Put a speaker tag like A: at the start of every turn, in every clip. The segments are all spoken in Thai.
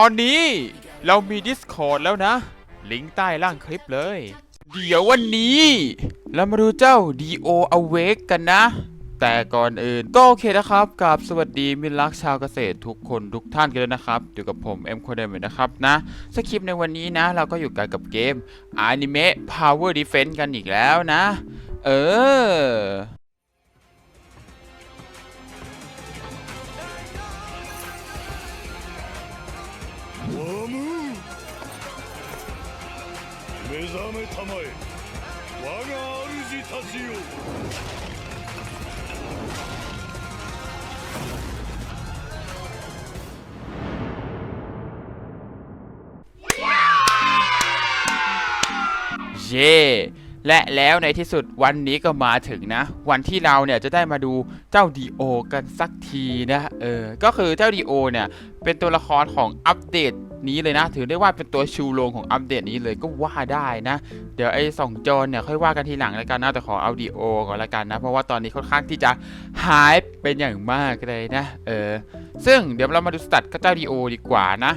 A: ตอนนี้เรามี Discord แล้วนะ ลิงก์ใต้ล่างคลิปเลย เดี๋ยววันนี้ เรามาดูเจ้า DO Awake กันนะ แต่ก่อนอื่นก็โอเคนะครับกับสวัสดีมิตรรักชาวเกษตรทุกคนทุกท่านกันเลยนะครับ อยู่กับผมเอ็มโคเดมนะครับนะสคริปต์ในวันนี้นะ เราก็อยู่กันกับเกม Anime Power Defense กันอีกแล้วนะ เออ
B: 覚めたまえ。我が主たちよ。
A: เย่ และแล้วในที่สุดวันนี้ก็มาถึงนะ วันที่เราเนี่ยจะได้มาดูเจ้าดีโอกันสักทีนะเออก็คือเจ้าดีโอเนี่ยเป็นตัวละครของอัปเดตนี้เลยนะ ถือได้ว่าเป็นตัวชูโรงของอัปเดตนี้เลยก็ว่าได้นะ เดี๋ยวไอ้สองจอนเนี่ยค่อยว่ากันทีหลังแล้วกันนะแต่ขอเอาดีโอก่อนละกันนะ เพราะว่าตอนนี้ค่อนข้างที่จะหายเป็นอย่างมากเลยนะเออซึ่งเดี๋ยวเรามาดูสตัตกับเจ้าดีโอดีกว่านะ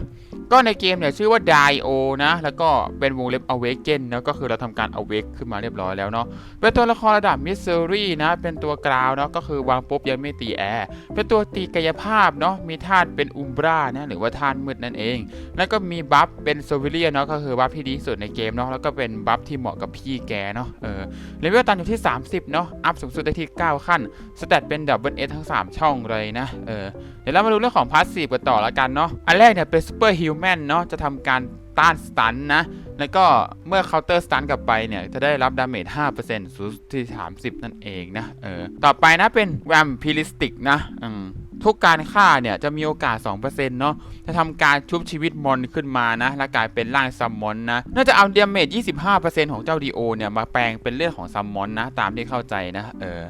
A: ก็ในเกมเนี่ยชื่อว่า Dio นะ แล้วก็เป็นวงเล็บ Awaken นะก็คือเราทำการ Awake ขึ้นมาเรียบร้อยแล้วเนาะ เป็นตัวละครระดับ Mystery นะ เป็นตัวกราวเนาะก็คือวางปุ๊บยังไม่ตีแอร์ เป็นตัวตีกายภาพเนาะ มีธาตุเป็นอุมบรานะหรือว่าธาตุมืดนั่นเอง แล้วก็มีบัฟเป็นโซวิเลียเนาะก็คือบัฟที่ดีสุดในเกมเนาะ แล้วก็เป็นบัฟที่เหมาะกับพี่แกเนาะ เออเลเวลตันอยู่ที่ 30 เนาะ อัพสูงสุดได้ที่ 9 ขั้น สเตตเป็นดับเบิลเอทั้ง 3 ช่องเลยนะ เออ เดี๋ยวเรามาดูเรื่องของพาสซีฟกันต่อล้วกันเนาะ อันแรกเนี่ยเป็นซูเปอร์ฮิวแมนเนาะจะทำการต้านสตันนะ แล้วก็เมื่อเคาน์เตอร์สตันกลับไปเนี่ย จะได้รับดาเมจ 5%สูงที่ 30 นั่นเองนะ เออ ต่อไปนะเป็นแวมพิลิสติกนะอืมทุกการฆ่าเนี่ยจะมีโอกาส 2%เนาะ จะทำการชุบชีวิตมอนขึ้นมานะ และกลายเป็นร่างซัมมอนนะ น่าจะเอาดาเมจ 25%ของเจ้าดีโอเนี่ย มาแปลงเป็นเลือดของซัมมอนนะ ตามที่เข้าใจนะ เออ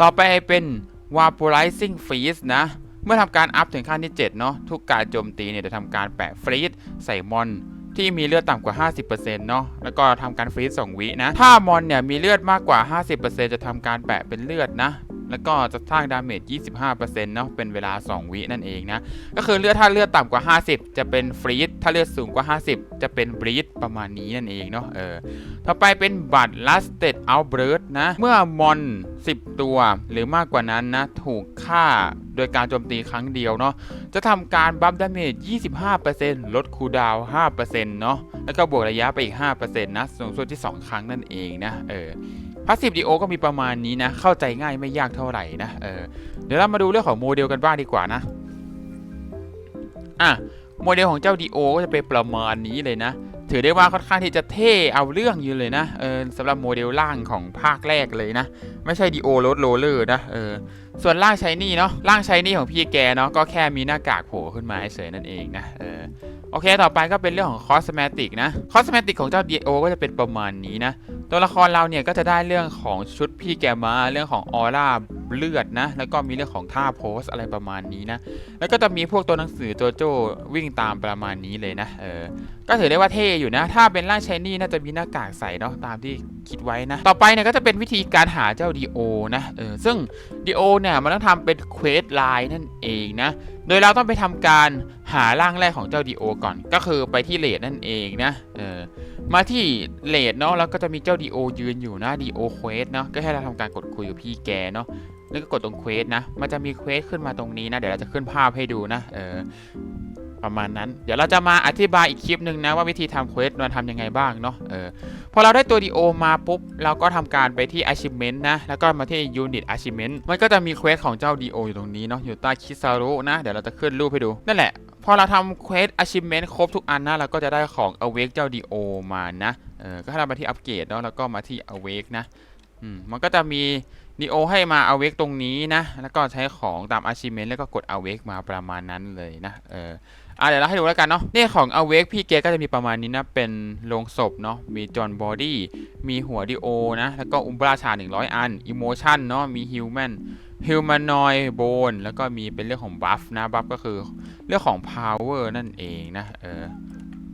A: ต่อไปเป็น Vaporizing Freeze นะ เมื่อทำการอัพถึงขั้นที่ 7 เนาะทุกการโจมตีเนี่ยจะทำการแปะฟรีดใส่มอนที่มีเลือดต่ำกว่า 50%เนาะ แล้วก็ทำการฟรีซ2วินะ ถ้ามอนเนี่ยมีเลือดมากกว่า 50%จะทำการแปะเป็นเลือดนะ แล้วก็จะสร้างดาเมจ 25%เนาะเป็นเวลา 2 วินั่นเองนะ ก็คือเลือดถ้าเลือดต่ำกว่า 50 จะเป็นฟรีซถ้าเลือดสูงกว่า 50 จะเป็นบรีดประมาณนี้นั่นเองเนาะเออต่อไปเป็นบัตร lasted outburst นะ เมื่อมอน 10 ตัวหรือมากกว่านั้นนะ ถูกฆ่าโดยการโจมตีครั้งเดียวเนาะจะทำการบัฟดาเมจ 25%ลดคูดาว 5%เนาะแล้วก็บวกระยะไปอีก 5%นะสูงสุดที่ 2 ครั้งนั่นเองนะเออ พาสซีฟดีโอก็มีประมาณนี้นะ เข้าใจง่ายไม่ยากเท่าไหร่นะเออเดี๋ยวเรามาดูเรื่องของโมเดลกันบ้างดีกว่านะอะโมเดลของเจ้าดีโอก็จะเป็นประมาณนี้เลยนะ ถือได้ว่าค่อนข้างที่จะเท่เอาเรื่องอยู่เลยนะเออสำหรับโมเดลล่างของภาคแรกเลยนะ ไม่ใช่ดีโอรถโรลเลอร์นะเออส่วนร่างชายนี่เนาะร่างชายนี่ของพี่แกเนาะก็แค่มีหน้ากากโผล่ขึ้นมาเฉยๆนั่นเองนะเออโอเค ต่อไปก็เป็นเรื่องของคอสเมติกนะคอสเมติกของเจ้าดีโอก็จะเป็นประมาณนี้นะ ตัวละครเราเนี่ยก็จะได้เรื่องของชุดพี่แกมาเรื่องของออร่าเลือดนะ แล้วก็มีเรื่องของท่าโพสอะไรประมาณนี้นะ แล้วก็จะมีพวกตัวหนังสือโจโจวิ่งตามประมาณนี้เลยนะ เออ ก็ถือได้ว่าเท่อยู่นะ ถ้าเป็นร่างชายนี่น่าจะมีหน้ากากใส่เนาะตามที่คิดไว้นะ ต่อไปเนี่ยก็จะเป็นวิธีการหาเจ้าดีโอนะ เออ ซึ่งดีโอเนี่ยมันต้องทำเป็นเควสไลน์นั่นเองนะ โดยเราต้องไปทำการหาร่างแรกของเจ้าดีโอก่อน ก็คือไปที่เลดนั่นเองนะ เออ มาที่เลดเนาะแล้วก็จะมีเจ้าดีโอยืนอยู่นะดีโอเควสเนาะก็ให้เราทำการกดคุยกับพี่แกเนาะแล้วก็กดตรงเควสนะ มันจะมีเควสขึ้นมาตรงนี้นะ เดี๋ยวเราจะขึ้นภาพให้ดูนะ เออ ประมาณนั้น เดี๋ยวเราจะมาอธิบายอีกคลิปหนึ่งนะ ว่าวิธีทำเควสมันทำยังไงบ้างเนาะ เออ พอเราได้ตัวดีโอมาปุ๊บ เราก็ทำการไปที่ achievement นะ แล้วก็มาที่ unit achievement มันก็จะมีเควสของเจ้าดีโออยู่ตรงนี้เนาะ อยู่ใต้คิซารุนะ เดี๋ยวเราจะขึ้นรูปให้ดู นั่นแหละ พอเราทำเควส achievement ครบทุกอันนะเราก็จะได้ของ awake เจ้าดีโอมานะเออก็ให้เรามาที่อัปเกรดเนาะแล้วก็มาที่ awake นะอืมมันก็จะมีดีโอให้มา awake ตรงนี้นะ แล้วก็ใช้ของตาม achievement แล้วก็กด awake มาประมาณนั้นเลยนะเอออะเดี๋ยวเราให้ดูแล้วกันเนาะนี่ของ Awake พี่เกก็จะมีประมาณนี้นะ เป็นโลงศพเนาะมีจอห์นบอดี้มีหัวดิโอนะ แล้วก็อุมบราชา 100 อัน Emotion เนาะมี ฮิวแมนนอยโบนแล้วก็มีเป็นเรื่องของบัฟนะบัฟก็คือเรื่องของพาวเวอร์นั่นเองนะเออ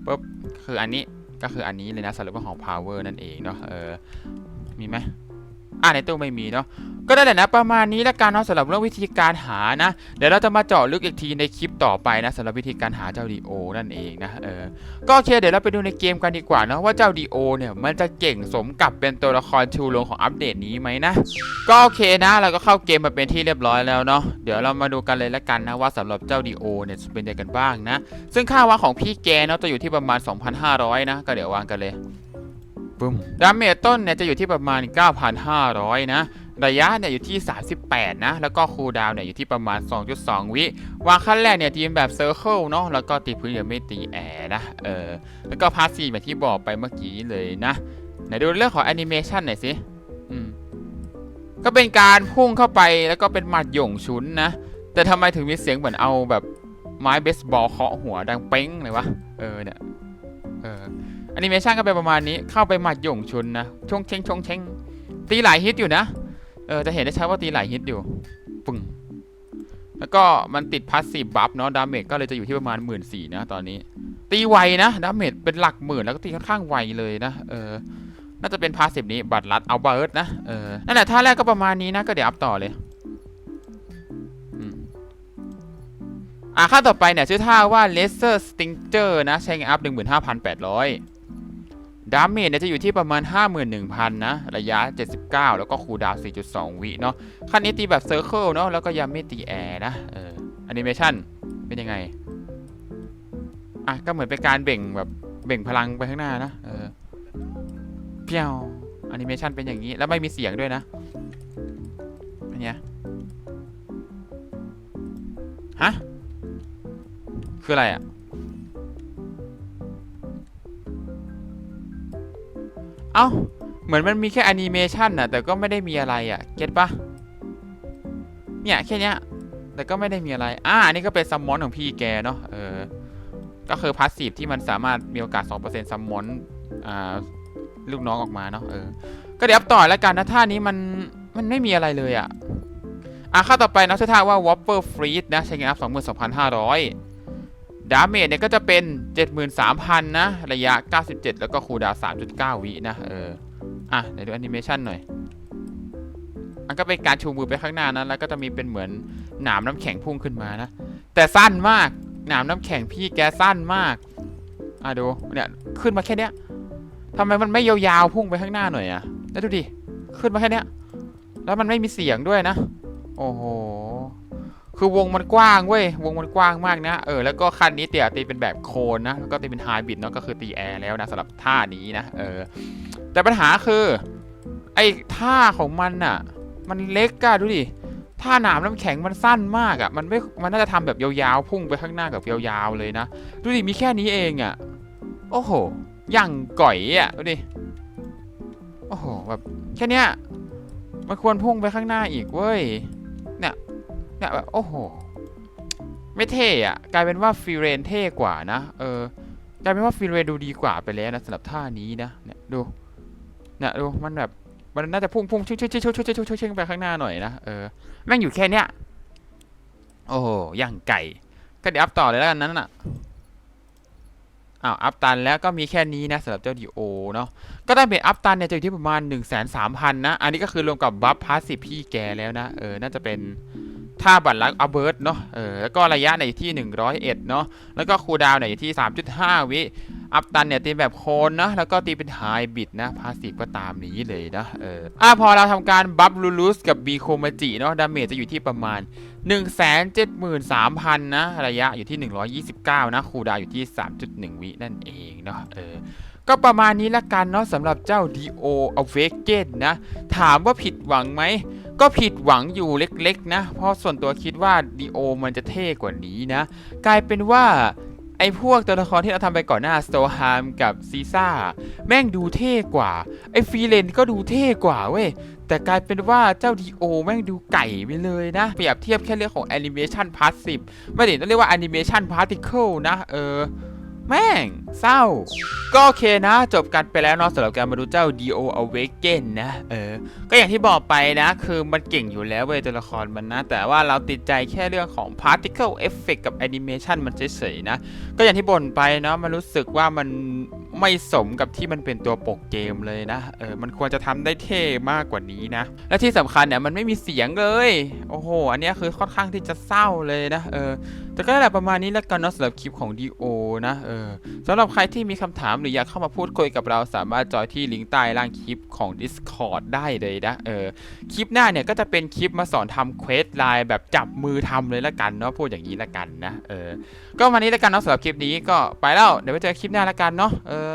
A: ปุ๊บคืออันนี้ก็คืออันนี้เลยนะสำหรับเรื่องของ power นั่นเองเนาะเออมีไหม อ่าในตู้ไม่มีเนาะก็ได้แหละนะประมาณนี้แล้วกันเนาะสำหรับเรื่องวิธีการหานะ เดี๋ยวเราจะมาเจาะลึกอีกทีในคลิปต่อไปนะสำหรับวิธีการหาเจ้าดีโอนั่นเองนะเออก็โอเคเดี๋ยวเราไปดูในเกมกันดีกว่านะว่าเจ้าดีโอเนี่ยมันจะเก่งสมกับเป็นตัวละครชูโรงของอัปเดตนี้ไหมนะก็โอเคนะเราก็เข้าเกมมาเป็นที่เรียบร้อยแล้วเนาะเดี๋ยวเรามาดูกันเลยละกันนะว่าสำหรับเจ้าดีโอเนี่ยเป็นยังไงกันบ้างนะ ซึ่งค่าวางของพี่แกเนาะจะอยู่ที่ประมาณ 2,500 นะ ก็เดี๋ยววางกันเลย ปุ้มดาเมจต้นเนี่ยจะอยู่ที่ประมาณ 9,500 นะ ระยะเนี่ยอยู่ที่ 38 นะ แล้วก็คูลดาวเนี่ยอยู่ที่ประมาณ 2.2 วิ วางขั้นแรกเนี่ยทีมแบบเซอร์เคิลเนาะ แล้วก็ตีพื้นยังไม่ตีแอร์นะ เออ แล้วก็พาสซีฟแบบที่บอกไปเมื่อกี้เลยนะ ไหนดูเรื่องของแอนิเมชันหน่อยสิ อืม ก็เป็นการพุ่งเข้าไปแล้วก็เป็นหมัดหย่งชุนนะ แต่ทำไมถึงมีเสียงเหมือนเอาแบบไม้เบสบอลเคาะหัวดังเป้งเลยวะ เออเนี่ย ออแอนิเมชันก็เป็นประมาณนี้เข้าไปหมัดหย่งชุนนะชงเชงชงเชงตีหลายฮิตอยู่นะเออจะเห็นได้ชัดว่าตีหลายฮิตอยู่ปึ้งแล้วก็มันติดพาสซีฟบัฟเนาะดาเมจก็เลยจะอยู่ที่ประมาณหมื่นสี่นะตอนนี้ ตีไวนะดาเมจเป็นหลักหมื่นแล้วก็ตีค่อนข้างไวเลยนะเออน่าจะเป็นพาสซีฟนี้บัตรลัดเอาเบิร์ดนะเออนั่นแหละท่าแรกก็ประมาณนี้นะก็เดี๋ยวอัพต่อเลย อะค่าต่อไปเนี่ยชื่อท่าว่า Laser Stinger นะ ใช้งานอัพ 15,800 ดาเมจเนี่ยจะอยู่ที่ประมาณ 51,000 นะ ระยะ 79 แล้วก็คูดาว 4.2 วิเนาะขั้นนี้ตีแบบเซอร์เคิลเนาะแล้วก็ยังไม่ตีแอร์นะเออแอนิเมชันเป็นยังไง อะ ก็เหมือนเป็นการเบ่งแบบเบ่งพลังไปข้างหน้านะเออเพียวแอนิเมชันเป็นอย่างนี้แล้วไม่มีเสียงด้วยนะเป็นไงฮะ คืออะไรอะ เอ้า เหมือนมันมีแค่แอนิเมชันน่ะ แต่ก็ไม่ได้มีอะไรอะ เก็ตปะเนี่ยแค่เนี้ย แต่ก็ไม่ได้มีอะไร อ่าอันนี้ก็เป็นซัมมอนของพี่แกเนาะ เออ ก็คือพาสซีฟที่มันสามารถมีโอกาส 2%ซัมมอน อ่า ลูกน้องออกมาเนาะ เออ ก็เดี๋ยวอัพต่อแล้วกันนะท่านี้มัน มันไม่มีอะไรเลยอะ อะค่าต่อไปนะชื่อท่าว่า Whopper Freeze นะ ใช้เงินอัพ22,500 ดาเมจเนี่ยก็จะเป็น 73,000 นะ ระยะ 97 แล้วก็คูดาว 3.9 วินะ เออ อะเดี๋ยวดูแอนิเมชันหน่อย อันก็เป็นการชูมือไปข้างหน้านะ แล้วก็จะมีเป็นเหมือนหนามน้ำแข็งพุ่งขึ้นมานะ แต่สั้นมาก หนามน้ำแข็งพี่แกสั้นมาก อะดู เนี่ย ขึ้นมาแค่เนี้ยทำไมมันไม่ยาวๆพุ่งไปข้างหน้าหน่อยอะแล้วดูดิ ขึ้นมาแค่เนี้ย แล้วมันไม่มีเสียงด้วยนะ โอ้โห คือวงมันกว้างเว้ยวงมันกว้างมากนะเออแล้วก็คันนี้เตี่ยตีเป็นแบบโคนนะแล้วก็ตีเป็นไฮบริดเนาะก็คือตีแอร์แล้วนะสำหรับท่านี้นะเออแต่ปัญหาคือไอ้ท่าของมันน่ะ มันเล็กอะดูดิท่าหนามน้ำแข็งมันสั้นมากอะมันไม่มันน่าจะทำแบบยาวๆพุ่งไปข้างหน้ากับยาวๆเลยนะดูดิมีแค่นี้เองอะโอ้โหอย่างก่อยอะดูดิโอ้โหแบบแค่เนี้ยมันควรพุ่งไปข้างหน้าอีกเว้ย เนี่ยแบบโอ้โห ไม่เท่อะกลายเป็นว่าฟิเรนเท่กว่านะ เออกลายเป็นว่าฟิเรนดูดีกว่าไปแล้วนะสำหรับท่านี้นะ เนี่ยดู เนี่ยดูมันแบบมันน่าจะพุ่งพุ่งชิ่งชิ่งชิ่งชิ่งชิ่งชิ่งชิ่งไปข้างหน้าหน่อยนะ เออ แม่งอยู่แค่เนี้ย โอ้ย่างไก่ ก็เดี๋ยวอัพต่อเลยแล้วกันนั้นน่ะอ้าวอัพตันแล้วก็มีแค่นี้นะสำหรับเจ้าดีโอเนาะก็ได้เป็นอัพตันเนี่ยจะอยู่ที่ประมาณ 1 3 0 0 0นะ อันนี้ก็คือรวมกับบัฟพาสซีฟพี่แกแล้วนะ เออ น่าจะเป็น ท่าบัตรลักอเบิร์ตเนาะเออแล้วก็ระยะเนี่ยอยู่ที่ 101 เนาะแล้วก็คูดาวน์เนี่ยอยู่ที่ 3.5 วิอัพตันเนี่ยตีแบบโคนนะแล้วก็ตีเป็นไฮบิดนะพาสีก็ตามนี้เลยนะเอออะพอเราทำการบัฟลูลูสกับบีโคมาจิเนาะดาเมจจะอยู่ที่ประมาณ 173,000 นะ ระยะอยู่ที่ 129 นะ คูดาวอยู่ที่ 3.1 วินั่นเองเนาะเออก็ประมาณนี้ละกันเนาะสำหรับเจ้า Dio Awaken นะ ถามว่าผิดหวังไหม ก็ผิดหวังอยู่เล็กๆนะ เพราะส่วนตัวคิดว่า Dio มันจะเท่กว่านี้นะ กลายเป็นว่าไอ้พวกตัวละครที่เราทำไปก่อนหน้าสโตฮามกับซีซ่าแม่งดูเท่กว่า ไอ้ฟีเลนก็ดูเท่กว่าเว้ย แต่กลายเป็นว่าเจ้าดีโอแม่งดูไก่ไปเลยนะ เปรียบเทียบแค่เรื่องของแอนิเมชันพาร์ทสซีฟไม่ได้ต้องเรียกว่าแอนิเมชันพาร์ติเคิลนะ เออ แม่ง เศร้า ก็โอเคนะ จบกันไปแล้วเนาะสำหรับการมาดูเจ้า Dio Awaken นะ เออ ก็อย่างที่บอกไปนะ คือมันเก่งอยู่แล้วเว้ยตัวละครมันนะ แต่ว่าเราติดใจแค่เรื่องของ particle effect กับ animation มันเฉยๆนะ ก็อย่างที่บ่นไปเนาะมันรู้สึกว่ามันไม่สมกับที่มันเป็นตัวปกเกมเลยนะ เออ มันควรจะทำได้เท่มากกว่านี้นะ และที่สำคัญเนี่ยมันไม่มีเสียงเลย โอ้โห อันนี้คือค่อนข้างที่จะเศร้าเลยนะ เออ แต่ก็แหละประมาณนี้แล้วกันเนาะสำหรับคลิปของ Dio นะ เออสำหรับใครที่มีคำถามหรืออยากเข้ามาพูดคุยกับเราสามารถจอยที่ลิงก์ใต้ล่างคลิปของ Discord ได้เลยนะเออคลิปหน้าเนี่ยก็จะเป็นคลิปมาสอนทำเควสไลน์แบบจับมือทำเลยละกันเนาะพูดอย่างนี้ละกันนะเออก็วันนี้ละกันเนาะสำหรับคลิปนี้ก็ไปแล้วเดี๋ยวไปเจอคลิปหน้าละกันเนาะเออ